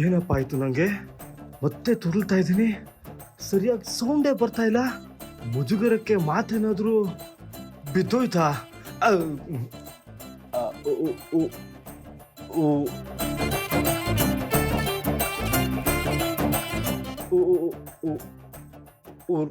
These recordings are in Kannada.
ಏನಪ್ಪಾಯ್ತು ನಂಗೆ ಮತ್ತೆ ತುರುಳ್ತಾ ಇದ್ದೀನಿ ಸರಿಯಾಗಿ ಸೌಂಡೇ ಬರ್ತಾ ಇಲ್ಲ ಮುಜುಗರಕ್ಕೆ ಮಾತೇನಾದ್ರೂ ಬಿದ್ದೋಯ್ತಾ ಊರ್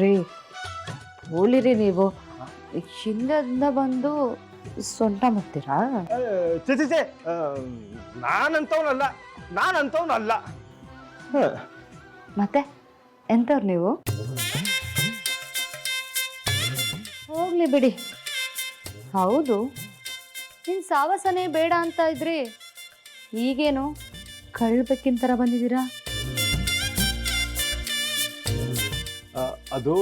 ರೀ ಹೋಲಿರಿ ನೀವು. ಹಿಂದಿಂದ ಬಂದು ಸೊಂಟ ಮುತ್ತೀರಾ ಚೆ ಚೆ, ಚೆ ಆ, ನಾನಂತವ್ನಲ್ಲ ನಾನಂತವ್ನಲ್ಲ. ಮತ್ತೆ ಎಂತವ್ರು ನೀವು? ಹೋಗ್ಲಿ ಬಿಡಿ. ಹೌದು. ನಿನ್ ಸಾವಸನೆ ಬೇಡ ಅಂತ ಇದ್ರಿ ಈಗೇನು ಕಳ್ಬೇಕಿನ ತರ ಬಂದಿದ್ದೀರಾ? ಅದು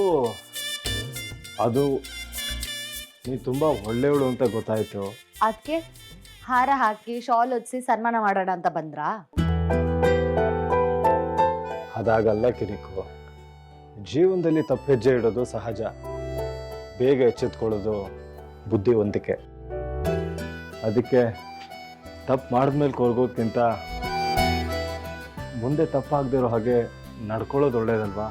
ಅದು ನೀ ತುಂಬಾ ಒಳ್ಳೆಯವಳು ಅಂತ ಗೊತ್ತಾಯ್ತು. ಅದಕ್ಕೆ ಹಾರ ಹಾಕಿ ಶಾಲ್ ಹೊದಿಸಿ ಸನ್ಮಾನ ಮಾಡೋಣ ಅಂತ ಬಂದ್ರಾ? ಅದಾಗಲ್ಲ ಕಿರಿಕು. ಜೀವನದಲ್ಲಿ ತಪ್ಪು ಹೆಜ್ಜೆ ಇಡೋದು ಸಹಜ. ಬೇಗ ಎಚ್ಚೆತ್ಕೊಳ್ಳೋದು ಬುದ್ಧಿವಂತಿಕೆ. ಅದಕ್ಕೆ ತಪ್ಪು ಮಾಡಿದ್ಮೇಲೆ ಕೊರ್ಗೋದ್ಕಿಂತ ಮುಂದೆ ತಪ್ಪಾಗದಿರೋ ಹಾಗೆ ನಡ್ಕೊಳ್ಳೋದು ಒಳ್ಳೇದಲ್ವಾ?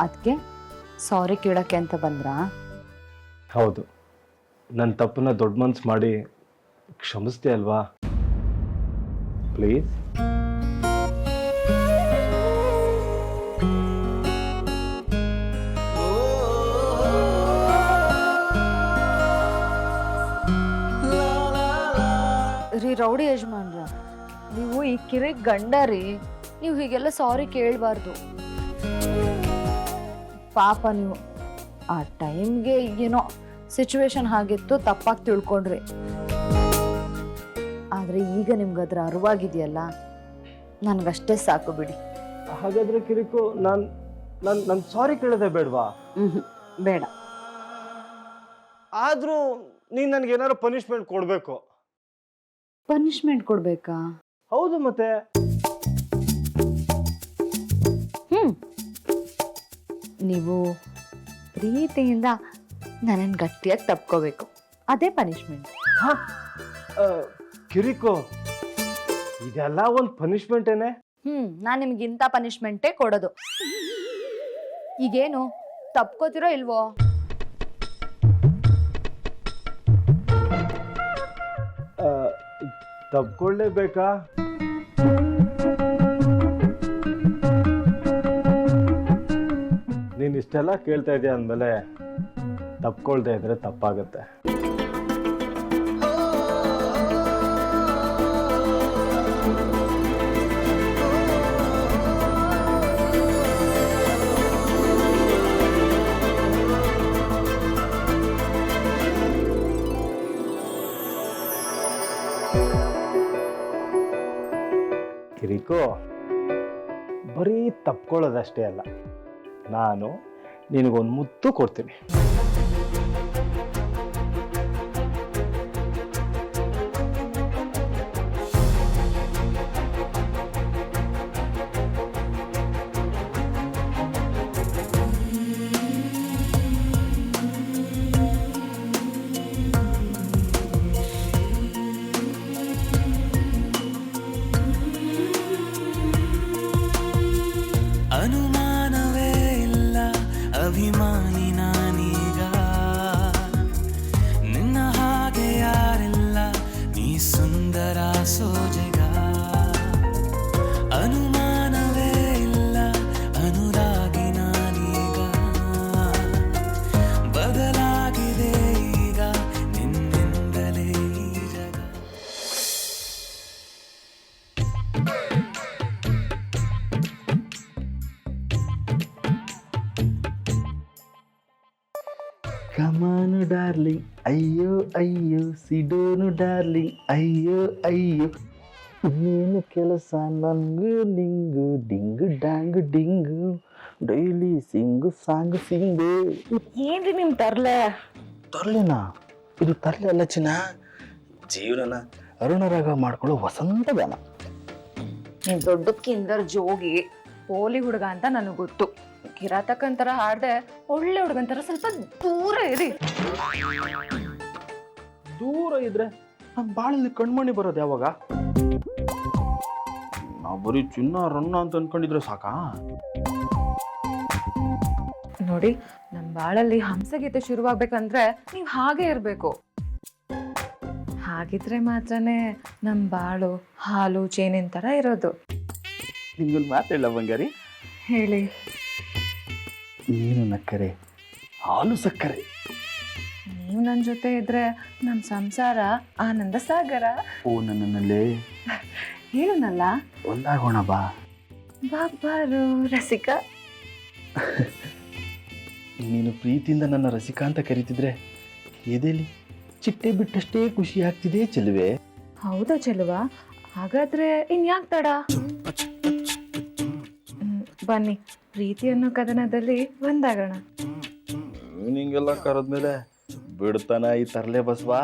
ಅದಕ್ಕೆ ಸಾರಿ ಕೇಳಕ್ಕೆ ಅಂತ ಬಂದ್ರಾ? ಹೌದು. ನನ್ನ ತಪ್ಪನ್ನ ದೊಡ್ಡ ಮನ್ಸು ಮಾಡಿ ಕ್ಷಮಿಸ್ತೆ ಅಲ್ವಾ? ಪ್ಲೀಸ್. ರೀ ರೌಡಿ ಯಜಮಾನ್ರ ನೀವು ಈ ಕಿರಿ ಗಂಡ ರೀ ನೀವು ಹೀಗೆಲ್ಲ ಸಾರಿ ಕೇಳಬಾರ್ದು. ಪಾಪ ನೀವು ಆ ಟೈಮ್ಗೆ ಏನೋ ಸಿಚುವೇಶನ್ ಹಾಗಿತ್ತು ತಪ್ಪಾಗಿ ತಿಳ್ಕೊಂಡ್ರಿ. ಆದರೆ ಈಗ ನಿಮ್ಗೆ ಅದರ ಅರಿವಾಗಿದೆಯಲ್ಲ ನನಗಷ್ಟೇ ಸಾಕು ಬಿಡಿ. ಹಾಗಾದ್ರೆ ಕಿರಿಕು ನಾನು ನಾನು ಸಾರಿ ಕೇಳದೆ ಬೇಡವಾ? ಬೇಡ. ಆದರೂ ನೀನು ನನಗೆ ಏನಾದ್ರು ಪನಿಷ್ಮೆಂಟ್ ಕೊಡಬೇಕು. ಪನಿಷ್ಮೆಂಟ್ ಕೊಡ್ಬೇಕಾ? ಹೌದು ಮತ್ತೆ. ನೀವು ಪ್ರೀತಿಯಿಂದ ನನ್ನನ್ನು ಗಟ್ಟಿಯಾಗಿ ತಪ್ಕೋಬೇಕು. ಅದೇ ಪನಿಷ್ಮೆಂಟ್ ಹಾ ಕಿರಿಕೋ ಇದೆಲ್ಲ ಒಂದು ಪನಿಷ್ಮೆಂಟ್ ಏನೇ? ಹ್ಮ್ ನಾನು ನಿಮ್ಗೆ ಇಂಥ ಪನಿಷ್ಮೆಂಟೇ ಕೊಡೋದು. ಈಗೇನು ತಪ್ಕೋತಿರೋ ಇಲ್ವೋ? ತಪ್ಕೊಳ್ಳೇಬೇಕಾ ಇಷ್ಟೆಲ್ಲ ಕೇಳ್ತಾ ಇದೆಯಾ ಅಂದಮೇಲೆ ತಪ್ಕೊಳ್ತಾ ಇದ್ರೆ ತಪ್ಪಾಗುತ್ತೆ. ಕಿರಿಕೋ ಬರೀ ತಪ್ಕೊಳ್ಳೋದಷ್ಟೇ ಅಲ್ಲ. ನಾನು ನಿನಗೊಂದು ಮುತ್ತು ಕೊಡ್ತೀನಿ. ಕಮಾನು ಡಾರ್ಲಿಂಗ್ ಅಯ್ಯೋ ಅಯ್ಯೋ ಸಿಡೋನು ಡಾರ್ಲಿಂಗ್ ಅಯ್ಯೋ ಅಯ್ಯೋ ಇನ್ನೇನು ಕೆಲಸ ನಂಗು ನಿಂಗು ಡಿಂಗು ಡಾಂಗು ಡಿಂಗು ಡೈಲಿ ಸಿಂಗು ಸಾಂಗು ಸಿಂಗು ಏನ್ರಿ ನಿಮ್ ತರ್ಲೆ? ತರ್ಲೆನಾ? ಇದು ತರ್ಲೆ ಅಲ್ಲ ಚಿನ್ನ. ಜೀವನನ ಅರುಣರಾಗ ಮಾಡ್ಕೊಳ್ಳೋ ವಸಂತ ಗಾನ ನೀನ್ ದೊಡ್ಡಕ್ಕಿಂದರ್ ಜೋಗಿ ಪೋಲಿ ಹುಡುಗ ಅಂತ ನನಗೆ ಗೊತ್ತು. ಕಿರಾತಕಂತರ ಹಾಡ್ದೆ ಒಳ್ಳೆ ಹುಡುಗಂತರ ಸ್ವಲ್ಪ ದೂರ ಇರಿ. ದೂರ ಇದ್ರೆ ನಮ್ಮ ಬಾಳಲ್ಲಿ ಕಣ್ಮಣಿ ಬರೋದು ಯಾವಾಗ? ನಾವು ಬರೀ ಚಿನ್ನ ರನ್ನ ಅಂತ ಅನ್ಕೊಂಡಿದ್ರೆ ಸಾಕಾ? ನೋಡಿ ನಮ್ ಬಾಳಲ್ಲಿ ಹಂಸಗೀತೆ ಶುರುವಾಗ್ಬೇಕಂದ್ರೆ ನೀವ್ ಹಾಗೆ ಇರ್ಬೇಕು. ಹಾಗಿದ್ರೆ ಮಾತ್ರನೇ ನಮ್ ಬಾಳು ಹಾಲು ಚೇನಿನ ತರ ಇರೋದು. ನಿಂಗೊಂದು ಮಾತೇಳ ಬಂಗಾರಿ? ಹೇಳಿ. ನೀನು ನಕ್ಕರೆ ಹಾಲು ಸಕ್ಕರೆ. ನೀವು ನನ್ನ ಜೊತೆ ಇದ್ರೆ ನಮ್ಮ ಸಂಸಾರ ಆನಂದ ಸಾಗರ. ಓ ನನ್ನಲ್ಲಿ. ಹೇಳನಲ್ಲ ಒಂದಾಗೋಣ ಬಾ. ಬಾರು ರಸಿಕ. ನೀನು ಪ್ರೀತಿಯಿಂದ ನನ್ನ ರಸಿಕ ಅಂತ ಕರೀತಿದ್ರೆ ಎದೆಲಿ? ಚಿಟ್ಟೆ ಬಿಟ್ಟಷ್ಟೇ ಖುಷಿ ಆಗ್ತಿದೆ ಚೆಲುವೆ. ಹೌದಾ ಚೆಲುವ? ಹಾಗಾದ್ರೆ ಇನ್ಯಾಕ್ ತಡ? ಬನ್ನಿ. ಪ್ರೀತಿ ಅನ್ನೋ ಕದನದಲ್ಲಿ ಒಂದಾಗೋಣ ನಿಂಗೆಲ್ಲ ಕರೆದ್ಮೇಲೆ ಬಿಡ್ತಾನ ಈ ತರಲೆ ಬಸ್ವಾ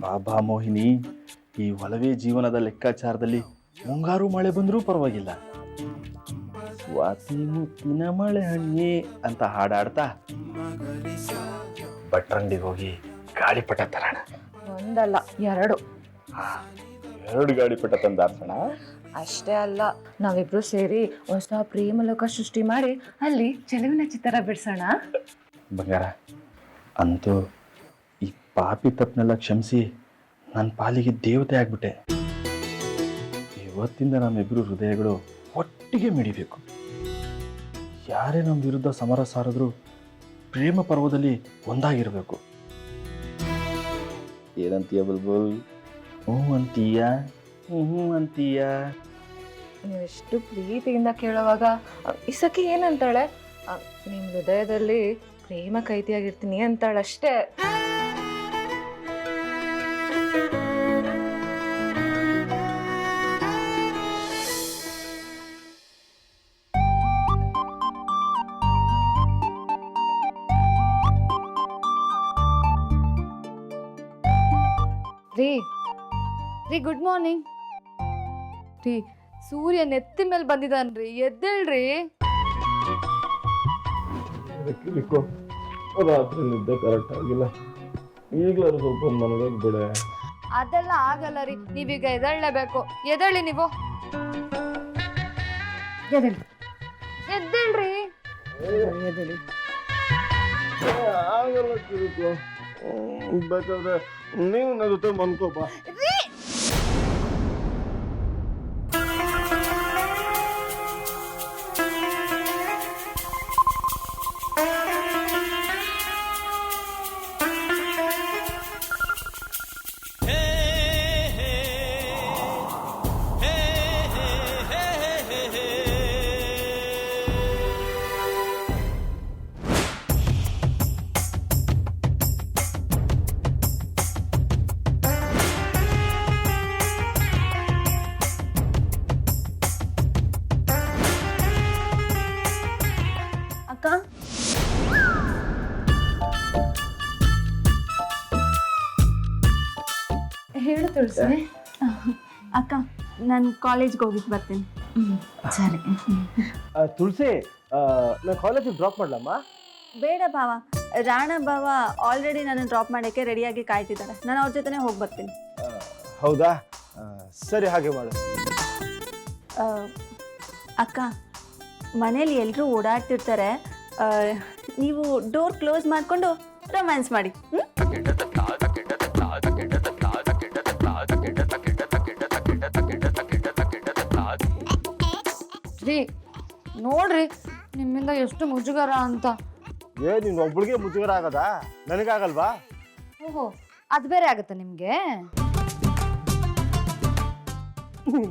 ಬಾಬಾ ಮೋಹಿನಿ ಈ ಒಲವೇ ಜೀವನದ ಲೆಕ್ಕಾಚಾರದಲ್ಲಿ ಮುಂಗಾರು ಮಳೆ ಬಂದರೂ ಪರವಾಗಿಲ್ಲ ಸ್ವಾತಿ ಮುತ್ತಿನ ಮಳೆ ಹಣ್ಣಿ ಅಂತ ಹಾಡಾಡ್ತಾ ಬಟ್ರಂಡಿಗೆ ಹೋಗಿ ಗಾಳಿಪಟ ತರೋಣ ಒಂದಲ್ಲ ಎರಡು ಎರಡು ಗಾಳಿಪಟ ತಂದಾರ್ಸೋಣ ಅಷ್ಟೇ ಅಲ್ಲ ನಾವಿಬ್ರು ಸೇರಿ ಹೊಸ ಪ್ರೇಮ ಲೋಕ ಸೃಷ್ಟಿ ಮಾಡಿ ಅಲ್ಲಿ ಚೆಲುವಿನ ಚಿತ್ರ ಬಿಡಿಸೋಣ. ಬಂಗಾರ ಅಂತೂ ಈ ಪಾಪಿ ತಪ್ಪನೆಲ್ಲ ಕ್ಷಮಿಸಿ ನನ್ನ ಪಾಲಿಗೆ ದೇವತೆ ಆಗ್ಬಿಟ್ಟೆ. ಇವತ್ತಿಂದ ನಮ್ಮಿಬ್ರು ಹೃದಯಗಳು ಒಟ್ಟಿಗೆ ಮಿಡಿಬೇಕು. ಯಾರೇ ನಮ್ಮ ವಿರುದ್ಧ ಸಮರ ಸಾರಿದ್ರು ಪ್ರೇಮ ಪರ್ವದಲ್ಲಿ ಒಂದಾಗಿರಬೇಕು. ಏನಂತೀಯ ಬಲ್ಬುಲ್? ಹ್ಞೂ ಅಂತೀಯ ಹ್ಞೂ ಹ್ಞೂ ಅಂತೀಯ ಎಷ್ಟು ಪ್ರೀತಿಯಿಂದ ಕೇಳುವಾಗ ಇಸಕಿ ಏನಂತಾಳೆ? ನಿಮ್ಮ ಹೃದಯದಲ್ಲಿ ಪ್ರೇಮ ಕೈತಿಯಾಗಿರ್ತೀನಿ ಅಂತಾಳಷ್ಟೇ ರೀ. ರೀ, ಗುಡ್ ಮಾರ್ನಿಂಗ್. ರೀ ಸೂರ್ಯ ನೆತ್ತಿ ಮೇಲೆ ಬಂದಿದ್ದಾನ್ರಿ ಎದ್ದೇಳ್ರಿ. ರಾತ್ರಿ ನಿದ್ದೆ ಕರೆಕ್ಟ್ ಆಗಿಲ್ಲ. ಈಗಲಾದ್ರು ಸ್ವಲ್ಪ ಮನದಾಗ ಬಿಡೆ. ಅದೆಲ್ಲ ಆಗಲ್ಲ ರೀ. ನೀವೀಗ ಎದ್ದೇಳಲೇಬೇಕು. ಎದಳಿ ನೀವು. ಎದ್ದೇಳಿ. ಎದ್ದೇಳ್ರಿ. ಎದಳಿ ಆಗಲ್ಲ ಕಿರುಕು ಬೇಕಾದ್ರೆ ನೀವು ನನ್ನ ಜೊತೆ ಮನ್ಕೋಪ ಹೇಳು ತುಳಸಿ. ಅಕ್ಕ ನಾನು ಕಾಲೇಜ್ಗೆ ಹೋಗಿದ್ದು ಬರ್ತೀನಿ. ಸರಿ. ತುಳಸಿ ನಾನು ಕಾಲೇಜಿಗೆ ಡ್ರಾಪ್ ಮಾಡಲಮ್ಮ? ಬೇಡ ಭಾವ. ರಾಣ ಭಾವ ಆಲ್ರೆಡಿ ನಾನು ಡ್ರಾಪ್ ಮಾಡೋಕ್ಕೆ ರೆಡಿಯಾಗಿ ಕಾಯ್ತಿದ್ದಾರೆ. ನಾನು ಅವ್ರ ಜೊತೆನೇ ಹೋಗಿ ಬರ್ತೀನಿ. ಹೌದಾ? ಸರಿ ಹಾಗೆ ಮಾಡು. ಅಕ್ಕ ಮನೇಲಿ ಎಲ್ಲರೂ ಓಡಾಡ್ತಿರ್ತಾರೆ. ನೀವು ಡೋರ್ ಕ್ಲೋಸ್ ಮಾಡಿಕೊಂಡು ರೊಮ್ಯಾನ್ಸ್ ಮಾಡಿ. ಹ್ಞೂ ರೀ ನೋಡ್ರಿ ನಿಮ್ಮಿಂದ ಎಷ್ಟು ಮುಜುಗರ ಅಂತ. ಏ ನೀನು ಒಬ್ಳಿಗೆ ಮುಜುಗರ ಆಗದ? ನನಗಾಗಲ್ವಾ? ಓಹೋ ಅದು ಬೇರೆ ಆಗುತ್ತೆ ನಿಮಗೆ?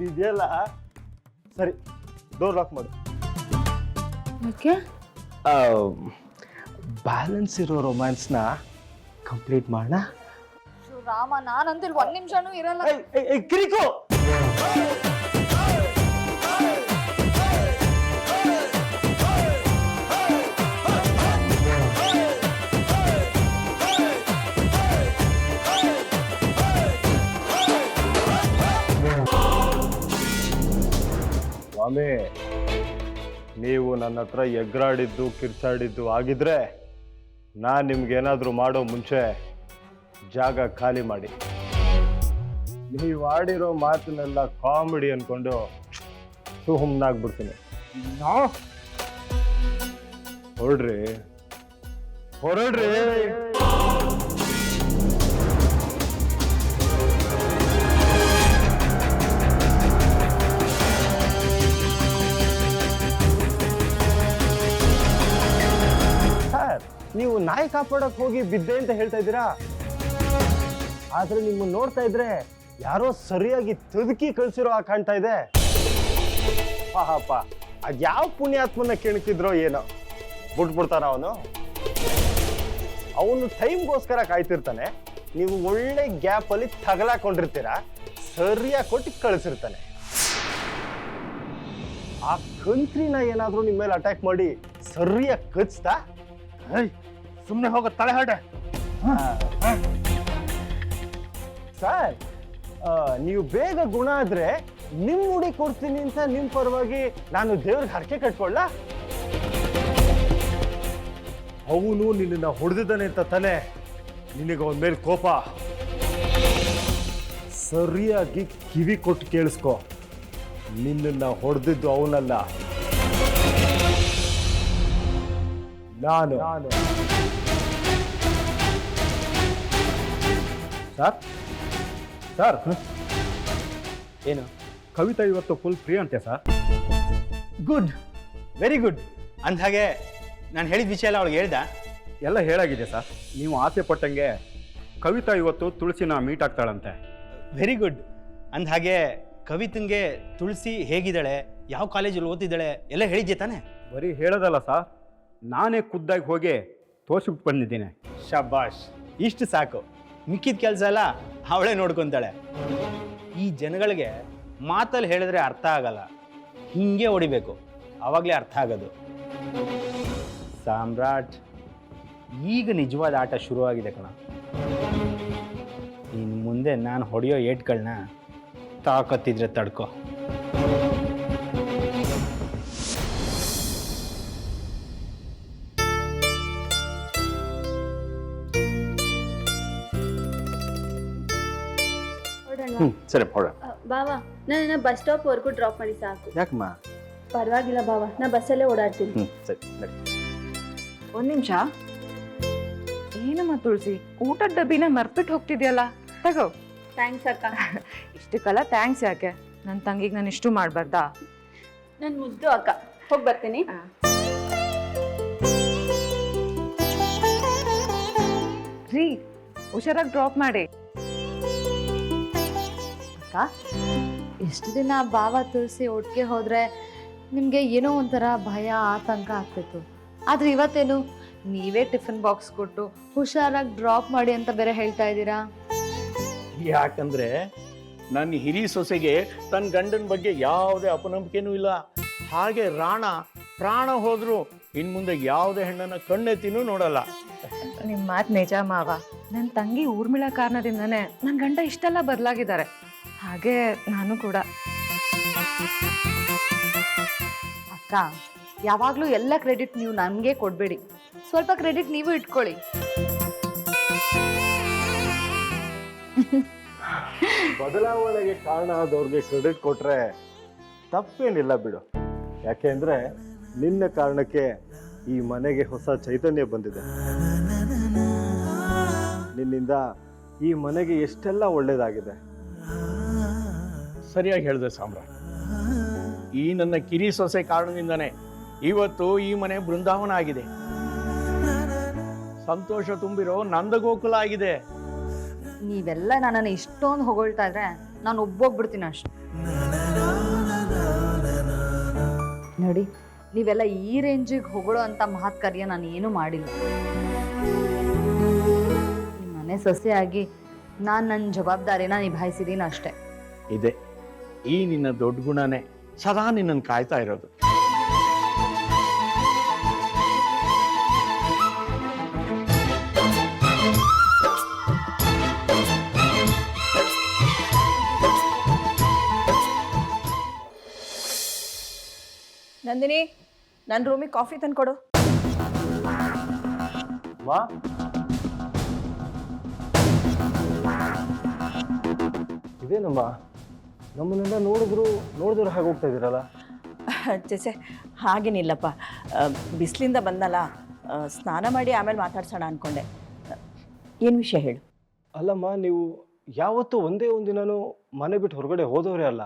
ಇದೆಯಲ್ಲ? ಸರಿ ಡೋರ್ ಲಾಕ್ ಮಾಡು. ಓಕೆ ಬ್ಯಾಲೆನ್ಸ್ ಇರೋ ರೊಮ್ಯಾನ್ಸ್ನ ಕಂಪ್ಲೀಟ್ ಮಾಡೋಣ ರಾಮ ನಾನಂತೂ ಇಲ್ಲಿ ಒಂದು ನಿಮಿಷನೂ ಇರಲ್ಲ. ಕಿರಿಕೋ! ಸ್ವಾಮಿ ನೀವು ನನ್ನ ಹತ್ರ ಎಗ್ರಾಡಿದ್ದು ಕಿರ್ಚಾಡಿದ್ದು ಆಗಿದ್ರೆ ನಾನು ನಿಮ್ಗೇನಾದರೂ ಮಾಡೋ ಮುಂಚೆ ಜಾಗ ಖಾಲಿ ಮಾಡಿ. ನೀವು ಆಡಿರೋ ಮಾತನ್ನೆಲ್ಲ ಕಾಮಿಡಿ ಅನ್ಕೊಂಡು ಸುಹುಮ್ನಾಗ್ಬಿಡ್ತೀನಿ. ಹೊರಡ್ರಿ. ಹೊರಡ್ರಿ. ನಾಯಿ ಕಾಪಾಡಕ್ ಹೋಗಿ ಬಿದ್ದೆ ಅಂತ ಹೇಳ್ತಾ ಇದ್ದೀರಾ? ಆದ್ರೆ ನಿಮ್ಮನ್ನ ನೋಡ್ತಾ ಇದ್ರೆ ಯಾರೋ ಸರಿಯಾಗಿ ತದುಕಿ ಕಳ್ಸಿರೋ ಆ ಕಾಣ್ತಾ ಇದೆ. ಪಾಪ ಅದ್ ಯಾವ ಪುಣ್ಯಾತ್ಮನ ಕೆಣಕಿದ್ರೋ ಏನೋ. ಬಿಟ್ಬಿಡ್ತಾನ ಅವನು. ಅವನು ಟೈಮ್ಗೋಸ್ಕರ ಕಾಯ್ತಿರ್ತಾನೆ. ನೀವು ಒಳ್ಳೆ ಗ್ಯಾಪ್ ಅಲ್ಲಿ ತಗಲಾಕೊಂಡಿರ್ತೀರಾ. ಸರಿಯಾಗಿ ಕೊಟ್ಟು ಕಳಿಸಿರ್ತಾನೆ. ಆ ಕಂತ್ರಿನ ಏನಾದ್ರೂ ನಿಮ್ಮ ಮೇಲೆ ಅಟ್ಯಾಕ್ ಮಾಡಿ ಸರಿಯಾಗಿ ಕಚ್ತಾ? ಸುಮ್ಮನೆ ಹೋಗೋ ತಲೆ ಹಾಡೆ ಸರ್ ನೀವು ಬೇಗ ಗುಣ ಆದ್ರೆ ನಿಮ್ ಮುಡಿ ಕೊಡ್ತೀನಿ ಅಂತ ನಿಮ್ ಪರವಾಗಿ ನಾನು ದೇವ್ರಿಗೆ ಹರಕೆ ಕಟ್ಕೊಳ್ಳ? ಅವನು ನಿನ್ನ ಹೊಡೆದಿದ್ದಾನೆ ಅಂತ ತಲೆ ನಿನಗೆ ಅವನ ಮೇಲೆ ಕೋಪ. ಸರಿಯಾಗಿ ಕಿವಿ ಕೊಟ್ಟು ಕೇಳಿಸ್ಕೊ. ನಿನ್ನ ಹೊಡೆದಿದ್ದು ಅವನಲ್ಲ. ನಾನು. ಸರ್ ಸರ್ ಏನು? ಕವಿತಾ ಇವತ್ತು ಫುಲ್ ಫ್ರೀ ಅಂತೆ ಸರ್ ಗುಡ್ ವೆರಿ ಗುಡ್ ಅಂದ್ಹಾಗೆ ನಾನು ಹೇಳಿದ ವಿಷಯ ಎಲ್ಲ ಅವಳಿಗೆ ಹೇಳ್ದ? ಎಲ್ಲ ಹೇಳಾಗಿದೆ ಸರ್ ನೀವು ಆಸೆ ಪಟ್ಟಂಗೆ ಕವಿತಾ ಇವತ್ತು ತುಳಸಿನ ಮೀಟ್ ಆಗ್ತಾಳಂತೆ. ವೆರಿ ಗುಡ್ ಅಂದ ಹಾಗೆ ಕವಿತಂಗೆ ತುಳಸಿ ಹೇಗಿದ್ದಾಳೆ? ಯಾವ ಕಾಲೇಜಲ್ಲಿ ಓದಿದ್ದಾಳೆ ಎಲ್ಲ ಹೇಳಿದ್ದೆ ತಾನೆ? ಬರೀ ಹೇಳೋದಲ್ಲ ಸರ್ ನಾನೇ ಖುದ್ದಾಗಿ ಹೋಗಿ ತೋರಿಸ್ಬಿಟ್ಟು ಬಂದಿದ್ದೀನಿ. ಶಬಾಷ್. ಇಷ್ಟು ಸಾಕು. ಮಿಕ್ಕಿದ ಕೆಲಸ ಎಲ್ಲ ಅವಳೇ ನೋಡ್ಕೊತಾಳೆ. ಈ ಜನಗಳಿಗೆ ಮಾತಲ್ಲಿ ಹೇಳಿದ್ರೆ ಅರ್ಥ ಆಗಲ್ಲ. ಹಿಂಗೆ ಹೊಡಿಬೇಕು. ಆವಾಗಲೇ ಅರ್ಥ ಆಗೋದು. ಸಾಮ್ರಾಟ್, ಈಗ ನಿಜವಾದ ಆಟ ಶುರುವಾಗಿದೆ ಕಣ. ಇನ್ನು ಮುಂದೆ ನಾನು ಹೊಡೆಯೋ ಏಟ್ಗಳನ್ನ ತಾಕತ್ತಿದ್ರೆ ತಡ್ಕೋ. ಹ್ಞೂ ಸರಿ ಹೊರ ಬಾವ ನನ್ನ ಬಸ್ ಸ್ಟಾಪ್ ಸ್ಟಾಪ್ವರೆಗೂ ಡ್ರಾಪ್ ಮಾಡಿ ಸಾಕು. ಯಾಕಮ್ಮ? ಪರವಾಗಿಲ್ಲ ಬಾವಾ ನಾ ಬಸ್ಸಲ್ಲೇ ಓಡಾಡ್ತೀನಿ. ಹ್ಞೂ ಸರಿ ನಡಿ. ಒಂದ್ ನಿಮಿಷ. ಏನಮ್ಮ ತುಳಸಿ ಊಟದ ಡಬ್ಬಿನ ಮರ್ಬಿಟ್ಟು ಹೋಗ್ತಿದ್ಯಲ್ಲ? ತಗೋ. ಥ್ಯಾಂಕ್ಸ್ ಅಕ್ಕ. ಇಷ್ಟಕ್ಕಲ್ಲ ಥ್ಯಾಂಕ್ಸ್ ಯಾಕೆ? ನನ್ನ ತಂಗಿಗೆ ನಾನು ಇಷ್ಟು ಮಾಡಬಾರ್ದಾ? ನಾನು ಮುದ್ದು ಅಕ್ಕ. ಹೋಗಿ ಬರ್ತೀನಿ. ರೀ ಹುಷಾರಾಗಿ ಡ್ರಾಪ್ ಮಾಡಿ. ಅಕ್ಕ ಎಷ್ಟು ದಿನ ಭಾವ ತುಳಸಿ ಒಟ್ಟಿಗೆ ಹೋದ್ರೆ ನಿಮಗೆ ಏನೋ ಒಂಥರ ಭಯ ಆತಂಕ ಆಗ್ತಿತ್ತು. ಆದ್ರೆ ಇವತ್ತೇನು? ನೀವೇ ಟಿಫಿನ್ ಬಾಕ್ಸ್ ಕೊಟ್ಟು ಹುಷಾರಾಗಿ ಡ್ರಾಪ್ ಮಾಡಿ ಅಂತ ಬೇರೆ ಹೇಳ್ತಾ ಇದ್ದೀರಾ? ಯಾಕಂದ್ರೆ ನನ್ನ ಹಿರಿ ಸೊಸೆಗೆ ತನ್ನ ಗಂಡನ ಬಗ್ಗೆ ಯಾವುದೇ ಅಪನಂಬಿಕೆನೂ ಇಲ್ಲ. ಹಾಗೆ ರಾಣ ಪ್ರಾಣ ಹೋದ್ರು ಇನ್ ಮುಂದೆ ಯಾವುದೇ ಹೆಣ್ಣನ್ನ ಕಣ್ಣೆತ್ತಿನೂ ನೋಡಲ್ಲ. ನಿಮ್ಮ ಮಾತು ನಿಜ ಮಾವ. ನನ್ನ ತಂಗಿ ಊರ್ಮಿಳಾ ಕಾರಣದಿಂದನೇ ನನ್ನ ಗಂಡ ಇಷ್ಟೆಲ್ಲ ಬದಲಾಗಿದ್ದಾರೆ ಹಾಗೆ ನಾನು ಕೂಡ. ಅಕ್ಕ ಯಾವಾಗಲೂ ಎಲ್ಲ ಕ್ರೆಡಿಟ್ ನೀವು ನನಗೆ ಕೊಡಬೇಡಿ. ಸ್ವಲ್ಪ ಕ್ರೆಡಿಟ್ ನೀವು ಇಟ್ಕೊಳ್ಳಿ. ಬದಲಾವಣೆಗೆ ಕಾರಣ ಆದವ್ರಿಗೆ ಕ್ರೆಡಿಟ್ ಕೊಟ್ರೆ ತಪ್ಪೇನಿಲ್ಲ ಬಿಡು. ಯಾಕೆಂದ್ರೆ ನಿನ್ನ ಕಾರಣಕ್ಕೆ ಈ ಮನೆಗೆ ಹೊಸ ಚೈತನ್ಯ ಬಂದಿದೆ. ನಿನ್ನಿಂದ ಈ ಮನೆಗೆ ಎಷ್ಟೆಲ್ಲ ಒಳ್ಳೇದಾಗಿದೆ. ಸರಿಯಾಗಿ ಹೇಳಿದೆ ಸಾಮ್ರಾಟ್. ಈ ನನ್ನ ಕಿರಿ ಸೊಸೆ ಕಾರಣದಿಂದನೇ ಇವತ್ತು ಈ ಮನೆ ಬೃಂದಾವನ ಆಗಿದೆ. ಸಂತೋಷ ತುಂಬಿರೋ ನಂದಗೋಕುಲ ಆಗಿದೆ. ನೀವೆಲ್ಲ ನನ್ನನ್ನು ಇಷ್ಟೊಂದು ಹೊಗಳ್ತಾ ಇದ್ರೆ ನಾನು ಒಬ್ಬೋಗ್ಬಿಡ್ತೀನಿ ಅಷ್ಟು. ನೋಡಿ ನೀವೆಲ್ಲ ಈ ರೇಂಜಿಗೆ ಹೊಗಳೋ ಅಂತ ಮಹತ್ ಕಾರ್ಯ ನಾನು ಏನೂ ಮಾಡಿಲ್ಲ. ಈ ಮನೆ ಸೊಸೆಯಾಗಿ ನಾನು ನನ್ನ ಜವಾಬ್ದಾರಿನ ನಿಭಾಯಿಸಿದ್ದೀನಿ ಅಷ್ಟೇ. ಇದೆ. ಈ ನಿನ್ನ ದೊಡ್ಡ ಗುಣನೇ. ಸದಾ ನಿನ್ನನ್ನು ಕಾಯ್ತಾ ಇರೋದು. ನಂದಿನಿ ನನ್ನ ರೂಮಿಗೆ ಕಾಫಿ ತಂದ್ಕೊಡು. ವಾ. ಇದೇನಮ್ಮ ನಮ್ಮನ್ನೆಲ್ಲ ನೋಡಿದ್ರು ನೋಡಿದ್ರು ಹಾಗೆ ಹೋಗ್ತಾ ಇದ್ದೀರಲ್ಲ? ಚೇಚೆ ಹಾಗೇನಿಲ್ಲಪ್ಪ. ಬಿಸಿಲಿಂದ ಬಂದಲ್ಲ ಸ್ನಾನ ಮಾಡಿ ಆಮೇಲೆ ಮಾತಾಡ್ಸೋಣ ಅಂದ್ಕೊಂಡೆ ಏನು ವಿಷಯ ಹೇಳು? ಅಲ್ಲಮ್ಮ ನೀವು ಯಾವತ್ತೂ ಒಂದೇ ಒಂದು ದಿನನೂ ಮನೆ ಬಿಟ್ಟು ಹೊರಗಡೆ ಹೋದವರೇ ಅಲ್ಲ.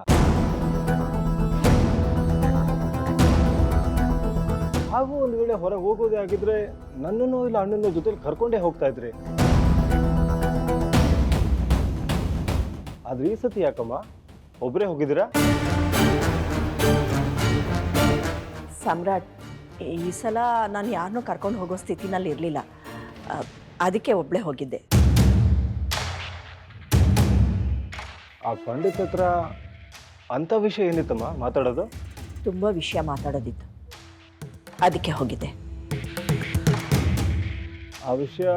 ಹಾಗೂ ಒಂದು ವೇಳೆ ಹೊರಗೆ ಹೋಗೋದೇ ಆಗಿದ್ರೆ ನನ್ನನ್ನು ಇಲ್ಲ ಅಣ್ಣನ ಜೊತೆಲಿ ಕರ್ಕೊಂಡೇ ಹೋಗ್ತಾ ಇದ್ರಿ. ಆದ್ರೆ ಈ ಸತಿ ಯಾಕಮ್ಮ? ಒಬ್ಬರೇ ಹೋಗಿದ್ದೀರಾ? ಸಮ್ರಾಟ್ ಈ ಸಲ ನಾನು ಯಾರನ್ನೂ ಕರ್ಕೊಂಡು ಹೋಗೋ ಸ್ಥಿತಿನಲ್ಲಿ ಇರಲಿಲ್ಲ. ಅದಕ್ಕೆ ಒಬ್ಬಳೇ ಹೋಗಿದ್ದೆ. ಆ ಪಂಡಿತ್ ಹತ್ರ ಅಂಥ ವಿಷಯ ಏನಿತ್ತಮ್ಮ ಮಾತಾಡೋದು? ತುಂಬ ವಿಷಯ ಮಾತಾಡೋದಿತ್ತು. ಅದಕ್ಕೆ ಹೋಗಿದ್ದೆ. ಆ ವಿಷಯ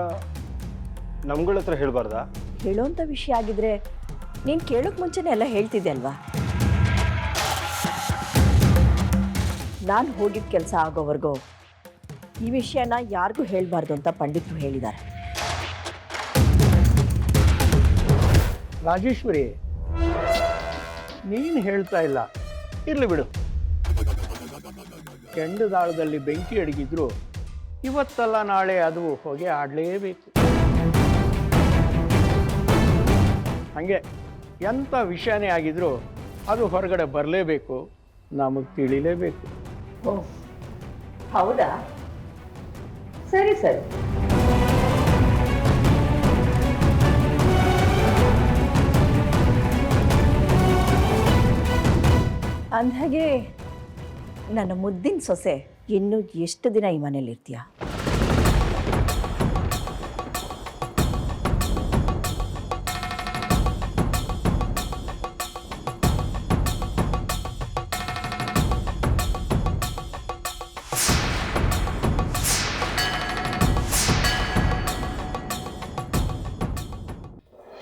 ನಮ್ಗಳ ಹತ್ರ ಹೇಳಬಾರ್ದಾ? ಹೇಳೋಂಥ ವಿಷಯ ಆಗಿದ್ರೆ ನೀನು ಕೇಳೋಕೆ ಮುಂಚೆನೇ ಎಲ್ಲ ಹೇಳ್ತಿದ್ದೆ ಅಲ್ವಾ? ನಾನು ಹೋಗಿದ್ದ ಕೆಲಸ ಆಗೋವರೆಗೂ ಈ ವಿಷಯನ ಯಾರಿಗೂ ಹೇಳಬಾರ್ದು ಅಂತ ಪಂಡಿತರು ಹೇಳಿದ್ದಾರೆ ರಾಜೇಶ್ವರಿ, ನೀನು ಹೇಳ್ತಾ ಇಲ್ಲ. ಇರಲಿ ಬಿಡು. ಕೆಂಡದಾಳದಲ್ಲಿ ಬೆಂಕಿ ಅಡಗಿದ್ರು, ಇವತ್ತಲ್ಲ ನಾಳೆ ಅದು ಹೊಗೆ ಆಡಲೇಬೇಕು. ಹಾಗೆ. ಎಂಥ ವಿಷಯನೇ ಆಗಿದ್ರೂ ಅದು ಹೊರಗಡೆ ಬರಲೇಬೇಕು. ನಮಗೆ ತಿಳಿಲೇಬೇಕು. ಓ ಹೌದಾ? ಸರಿ ಸರಿ. ಅಂದ್ಹಾಗೆ ನನ್ನ ಮುದ್ದಿನ ಸೊಸೆ ಇನ್ನು ಎಷ್ಟು ದಿನ ಈ ಮನೇಲಿ ಇರ್ತೀಯ